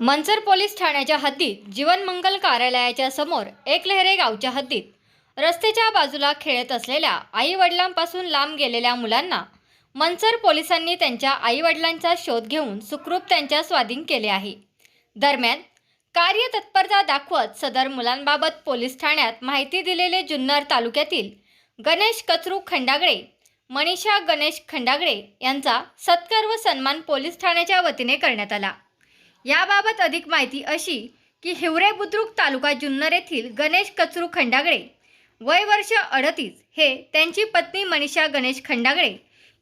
Mansar police ठाण्याच्या हद्दीत जीवनमंगल कार्यालयाच्या समोर एकलहरे गावच्या हद्दीत. रस्त्याच्या बाजूला खेळत असलेल्या आई वडिलांपासून लांब गेलेल्या मुलांना मनसर पोलिसांनी त्यांच्या आई वडिलांचा शोध घेऊन सुखरूप त्यांच्या स्वाधीन केले आहे. दरम्यान कार्यतत्परता दाखवत सदर मुलांबाबत पोलीस ठाण्यात माहिती दिलेले जुन्नर तालुक्यातील गणेश कचरू खंडागळे मनीषा गणेश खंडागळे यांचा सत्कार व सन्मान पोलीस ठाण्याच्या वतीने करण्यात आला. याबाबत अधिक माहिती अशी की हिवरे बुद्रुक तालुका जुन्नर येथील गणेश कचरू खंडागळे. वय वर्ष अडतीस हे त्यांची पत्नी मनीषा गणेश खंडागळे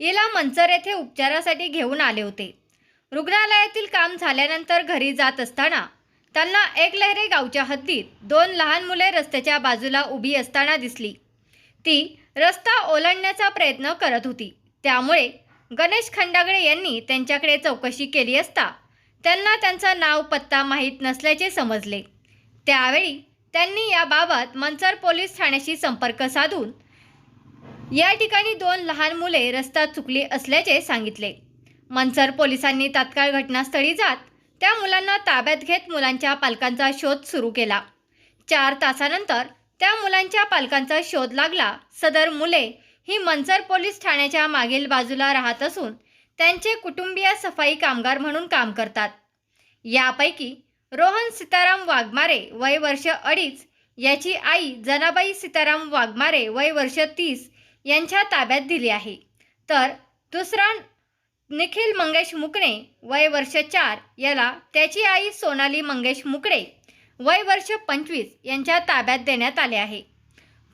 हिला मंचर येथे उपचारासाठी घेऊन आले होते. रुग्णालयातील काम झाल्यानंतर घरी जात असताना त्यांना एकलहरे गावच्या हद्दीत दोन लहान मुले रस्त्याच्या बाजूला उभी असताना दिसली. ती रस्ता ओलांडण्याचा प्रयत्न करत होती. त्यामुळे गणेश खंडागळे यांनी त्यांच्याकडे चौकशी केली असता त्यांना त्यांचा नाव पत्ता माहीत नसल्याचे समजले. त्यावेळी त्यांनी याबाबत मंचर पोलीस ठाण्याशी संपर्क साधून या ठिकाणी दोन लहान मुले रस्ता चुकली असल्याचे सांगितले. मनसर पोलिसांनी तात्काळ घटनास्थळी जात त्या मुलांना ताब्यात घेत मुलांच्या पालकांचा शोध सुरू केला. चार तासानंतर त्या मुलांच्या पालकांचा शोध लागला. सदर मुले ही मनसर पोलीस ठाण्याच्या मागील बाजूला राहत असून त्यांचे कुटुंबीय सफाई कामगार म्हणून काम करतात. यापैकी रोहन सीताराम वाघमारे वय वर्ष अडीच याची आई जनाबाई सीताराम वाघमारे वय वर्ष तीस यांच्या ताब्यात दिली आहे. तर दुसरा निखिल मंगेश मुकणे वय वर्ष चार याला त्याची आई सोनाली मंगेश मुकडे वय वर्ष पंचवीस यांच्या ताब्यात देण्यात आले आहे.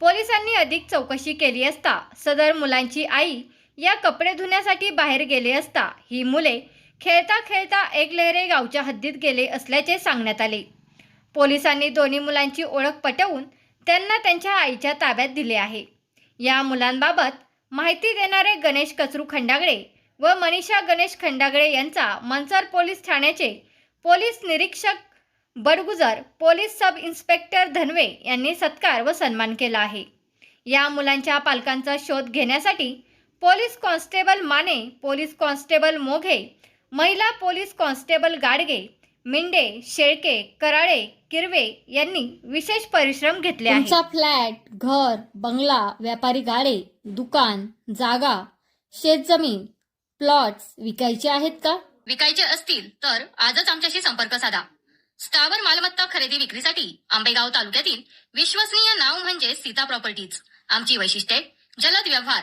पोलिसांनी अधिक चौकशी केली असता सदर मुलांची आई या कपडे धुण्यासाठी बाहेर गेले असता ही मुले खेळता खेळता एकलहरे गावच्या हद्दीत गेले असल्याचे सांगण्यात आले. पोलिसांनी दोन्ही मुलांची ओळख पटवून त्यांना त्यांच्या आईच्या ताब्यात दिले आहे. या मुलांबाबत माहिती देणारे गणेश कचरू खंडागळे व मनीषा गणेश खंडागळे यांचा मनसर पोलीस ठाण्याचे पोलीस निरीक्षक Badgujar police sub inspector Dhanwe यांनी सत्कार व सन्मान केला आहे. या मुलांच्या पालकांचा शोध घेण्यासाठी police constable Mane police constable Moghe महिला पोलीस कॉन्स्टेबल गाडगे मिंडे शेळके कराळे किरवे यांनी विशेष परिश्रम घेतले आहेत. तुमचा फ्लॅट घर बंगला व्यापारी गाडे दुकान जागा शेतजमीन प्लॉट्स विकायचे आहेत का? विकायचे असतील तर आजच आमच्याशी संपर्क साधा. स्थावर मालमत्ता खरेदी विक्रीसाठी आंबेगाव तालुक्यातील विश्वसनीय नाव म्हणजे सीता प्रॉपर्टीज. आमची वैशिष्ट्ये जलद व्यवहार